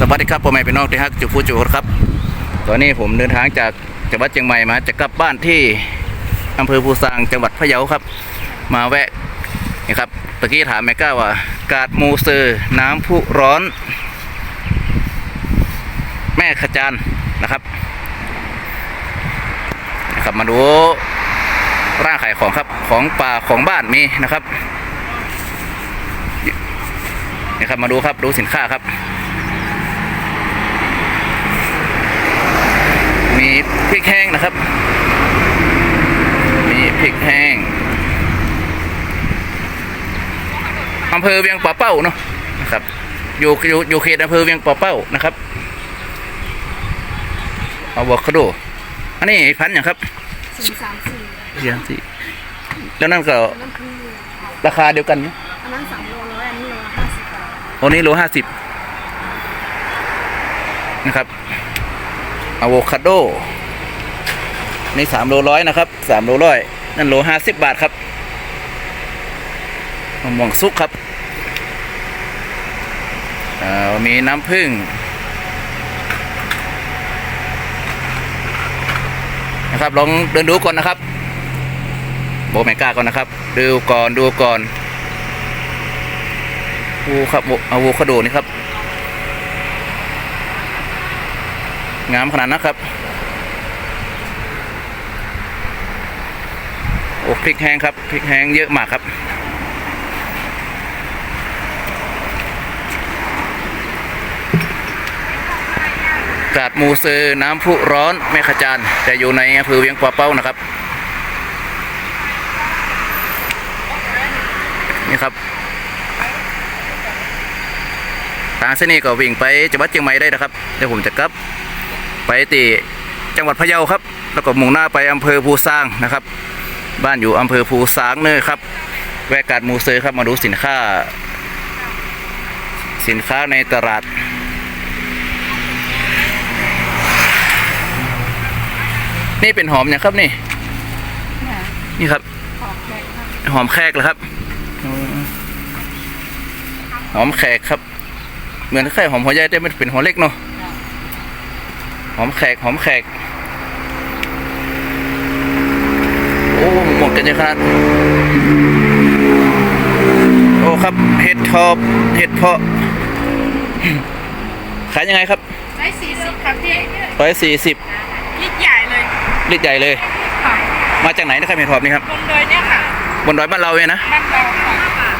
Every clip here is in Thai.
สวัสดีครับพ่อแม่พี่น้องที่ฮักจุฟูจูครับ ตอนนี้ผมเดินทางจากจังหวัดเชียงใหม่มาจะกลับบ้านที่อำเภอภูซางจังหวัดพะเยาครับ มาแวะนี่ครับตะกี้ถามแม่ก้าว่า กาดมูเซอร์น้ำพุร้อน แม่ขจานนะครับนะครับ มาดูร้านขายของครับของป่าของบ้านมีนะครับนี่ครับมาดูครับดูสินค้าครับ มีพริกแห้งนะครับ มีพริกแห้งอำเภอเวียงป่าเป้าเนาะนะครับ อยู่อยู่อยู่เขตอำเภอเวียงป่าเป้านะครับอะโวคาโดอันนี้พันธุ์อย่างครับสี่สามสี่เสียงสิแล้วนั่นก็นั่นคือราคาเดียวกันไหมอันนั้นสามโลร้อยอันนี้โลละห้าสิบบาทโอันนี้โลห้าสิบนะครับ อะโวคาโดนี่สามโลร้อยนะครับสามโลร้อยนั่นโลห้าสิบบาทครับมะม่วงสุกครับมีน้ำผึ้งนะครับลองเดินดูก่อนนะครับโบแมก้าก่อนนะครับ ดูก่อนดูก่อนอ้ครับอะโวคาโดนี่ครับ งามขนาดนะครับ โอ้พริกแห้งครับพริกแห้งเยอะมากครับกาดมูเซอร์น้ำพุร้อนแม่ขจานแต่อยู่ในอำเภอเวียงป่าเป้านะครับนี่ครับทางเส้นนี้ก็วิ่งไปจังหวัดเชียงใหม่ได้นะครับเดี๋ยวผมจะกลับ ไปตีจังหวัดพะเยาครับ แล้วก็มุ่งหน้าไปอำเภอภูซางนะครับ บ้านอยู่อำเภอภูซางเนยครับ แวะกาดมูเซอร์ครับมาดูสินค้า สินค้าในตลาดนี่เป็นหอมเนี่ยงครับนี่เนี่ยนี่ครับของแขกครับ หอมแขกเหรอครับอืมหอมแขกครับ เหมือนแค่หอมหัวใหญ่แต่ไม่เป็นหัวเล็กเนาะ หอมแขกหอมแขก โอ้หมดกันเยอะขนาดโอ้ครับเห็ดทอบเห็ดเพาะขายยังไงครับได้สี่สิบครับพี่ร้อยสี่สิบลิตรใหญ่เลยลิตรใหญ่เลยค่ะมาจากไหนนะครับเห็ดทอบนี่ครับบนดอยเนี่ยค่ะบนดอยบ้านเราเนี่ยนะบ้านเราค่ะ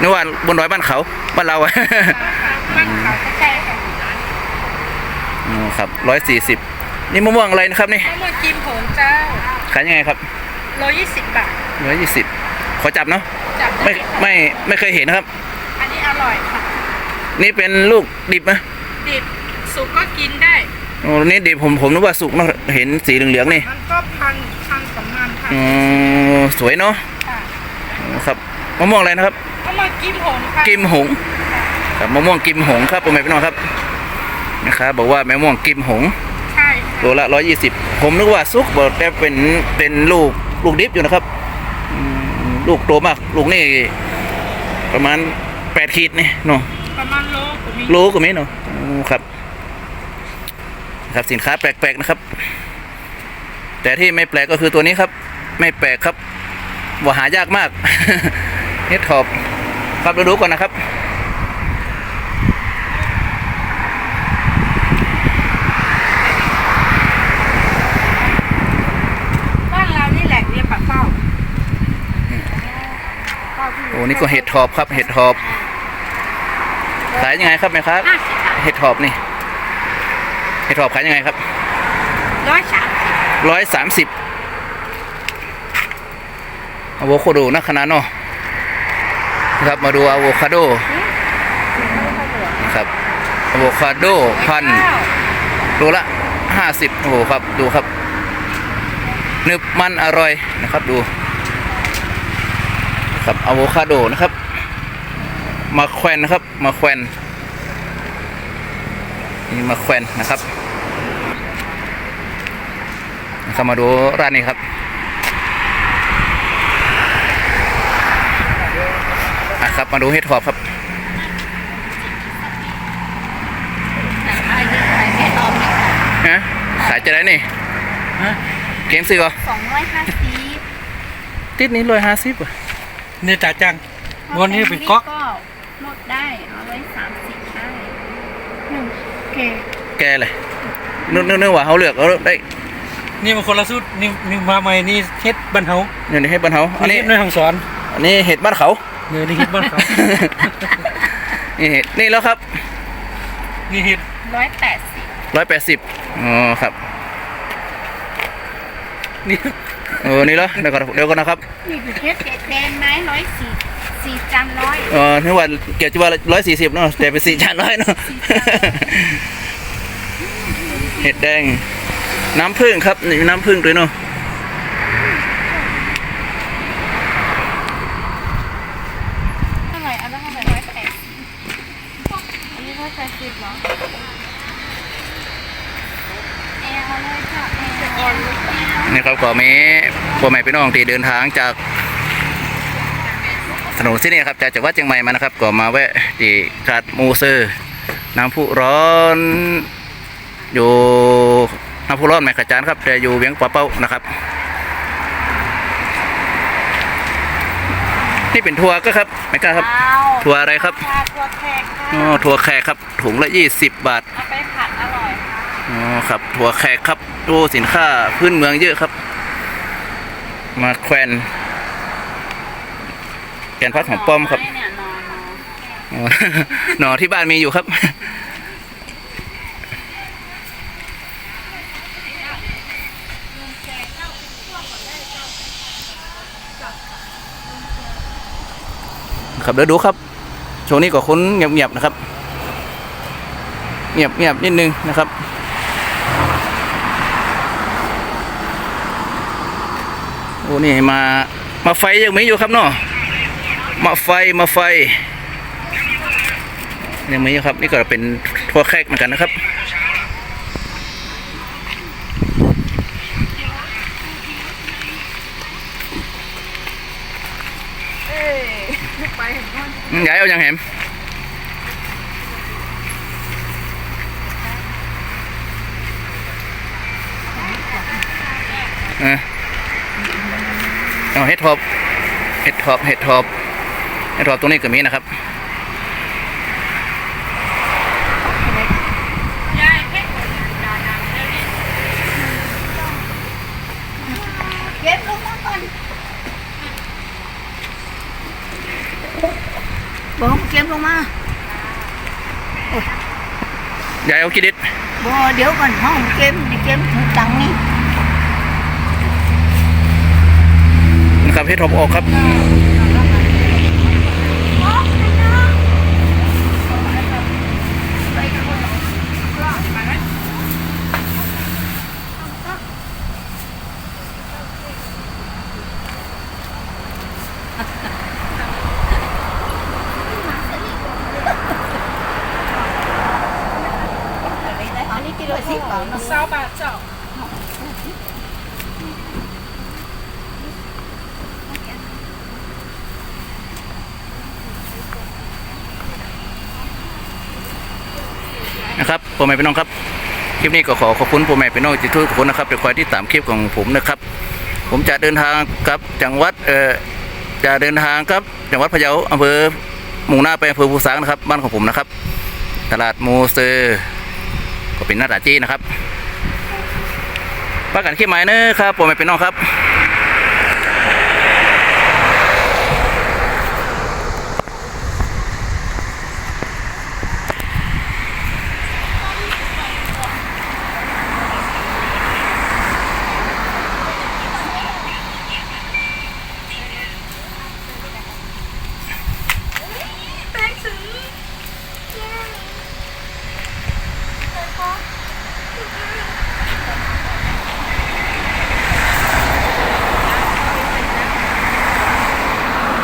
นึกว่าบนดอยบ้านเขาบ้านเราบ้านเขาใกล้ๆค่ะ อ๋อครับร้อยสี่สิบนี่มะม่วงอะไรนะครับนี่มะม่วงกิมโผงเจ้าขายยังไงครับโลยี่สิบบาทร้อยยี่สิบขอจับเนาะจับได้ไม่ค่ะไม่ไม่เคยเห็นนะครับ อันนี้อร่อยค่ะ นี่เป็นลูกดิบนะดิบสุกก็กินได้ โอ้นี่ดิบผมผมนึกว่าสุกเนาะเห็นสีเหลืองๆนี่มันก็พันพันสองพันค่ะอ๋อสวยเนาะค่ะอ๋อครับมะม่วงอะไรนะครับ มะม่วงกิมโผงค่ะกิมหงครับมะม่วงกิมหงครับผมไม่พี่น้องครับ นะครับบอกว่ามะม่วงกิมหงใช่โลละร้อยยี่สิบผมนึกว่าสุกบอกแต่เป็นเป็นลูกลูกดิบอยู่นะครับอืมลูกโตมาก ลูกนี่ประมาณแปดขีดนี่เนาะประมาณโลก็มีโลก็มีเนาะอืมครับ ครับสินค้าแปลกๆนะครับ แต่ที่ไม่แปลกก็คือตัวนี้ครับ ไม่แปลกครับว่าหายากมากเฮ็ดทอบครับเราดูก่อนนะครับบ้านเรานี่แหละเรียกปากเป้า โอ้ นี่ก็เห็ดทอบครับ เห็ดทอบขายยังไงครับแม่ครับ ห้าสิบบาทเห็ดทอบนี่ เห็ดทอบขายยังไงครับร้อยสามสิบร้อยสามสิบอะโวคาโดนะขนาดเนาะครับมาดูอะโวคาโดครับอะโวคาโดพันโลละห้าสิบโอ้โหครับ ดูครับนึบมันอร่อยนะครับดู ครับอะโวคาโดนะครับ มาแควนนะครับ มาแควนนี่มาแควนนะครับนะครัมาดูร้านนี้ครับอะครับมาดูเฮดทอปครับฮะขายจะได้นี่ฮะเกมสิบอป่ะสองร้อยห้าสิบติดนี้ร้อยห้าสิบอะ นี่จ่าจังวันนี้เป็นก๊อกก็ลดได้เอาไว้สามสิบได้หนึ่งเกแกเลยนึกนึกนึกว่าเขาเลือกเขาได้ นี่มันคนละสูตรนี่นี่มาใหม่นี่เฮ็ดบ้านเฮาเนี่ยนี่ให้บ้านเขาอันนี้เฮ็ดในทางสอนอันนี้เห็ดบ้านเขาเนี่ยนี่เฮ็ดบ้านเขานี่เห็ดนี่แล้วครับ นี่เฮ็ดร้อยแปดสิบร้อยแปดสิบอ๋อครับนี่ เออนี่แล้วเดี๋ยวก่อนเดี๋ยวก่อนนะครับนี่คือเพชรเกรดแดงไหมร้อยสี่สี่จานร้อยเออนึกว่าเกี่ยวกับว่าร้อยสี่สิบเนาะแต่เป็นสี่จานร้อยเนาะเห็ดแดง น้ำผึ้งครับนี่น้ำผึ้งด้วยเนาะเท่าไหร่อันละเท่าไหร่ร้อยแปดสิบอันนี้ร้อยแปดสิบเหรอแอลเลยค่ะแอล แอลนี่ครับก็มีพ่อแม่พี่น้องที่เดินทางจากถนนเส้นนี้ครับจากจังหวัดเชียงใหม่มานะครับ ก็มาแวะที่กาดมูเซอร์น้ำพุร้อนอยู่น้ำพุร้อนแม่ขจานครับแต่อยู่เวียงป่าเป้านะครับนี่เป็นทัวร์ก็ครับไม่กล้าครับเอาทัวร์อะไรครับค่ะทัวร์แขกค่ะอ๋อทัวร์แขกครับถุงละยี่สิบบาท ครับถั่วแขกครับโอ้สินค้าพื้นเมืองเยอะครับ มาแควนแกนพัดของป้อมครับหน่อนที่บ้านมีอยู่ครับครับเดี๋ยวดูครับ ช่วงนี้ก็คุ้นเงียบๆนะครับ เงียบเงียบนิดนึงนะครับ อ้นี่มา มาไฟยังมีอยู่ครับเนาะมาไฟมาไฟยังมีอยู่ครับ นี่ก็เป็นทั่วแขกเหมือนกันนะครับเอ้ยไปเห็นว่าอืมยายเอาอย่างแหมเออ เอาเห็ดทอบเห็ดทอบเห็ดทอบเห็ดทอบตรงนี้ก็มีนะครับยายเฮ็ดดานังเดี๋ยวนี้เก็บลงมาก่อนบอกเก็บลงมายายเอากี่ดิดบอเดี๋ยวก่อนห้องเก็บดิเก็บถูกตังค์นี่ นะครับเห็ดทอบออกครับอันนี้กิโลสิบบาทเศร้าบาทเจ้า นะครับพ่อแม่พี่น้องครับ คลิปนี้ก็ขอขอบคุณพ่อแม่พี่น้องที่ทุกคนนะครับที่คอยที่ตามคลิปของผมนะครับ ผมจะเดินทางกับจังหวัดเอ่อจะเดินทางครับจังหวัดพะเยาอำเภอมุ่งหน้าไปอำเภอภูสางนะครับ บ้านของผมนะครับ ตลาดโมเซอร์ก็เป็นหน้าตาจีนะครับประกันคลิปใหม่เนอะครับพ่อแม่พี่น้องครับ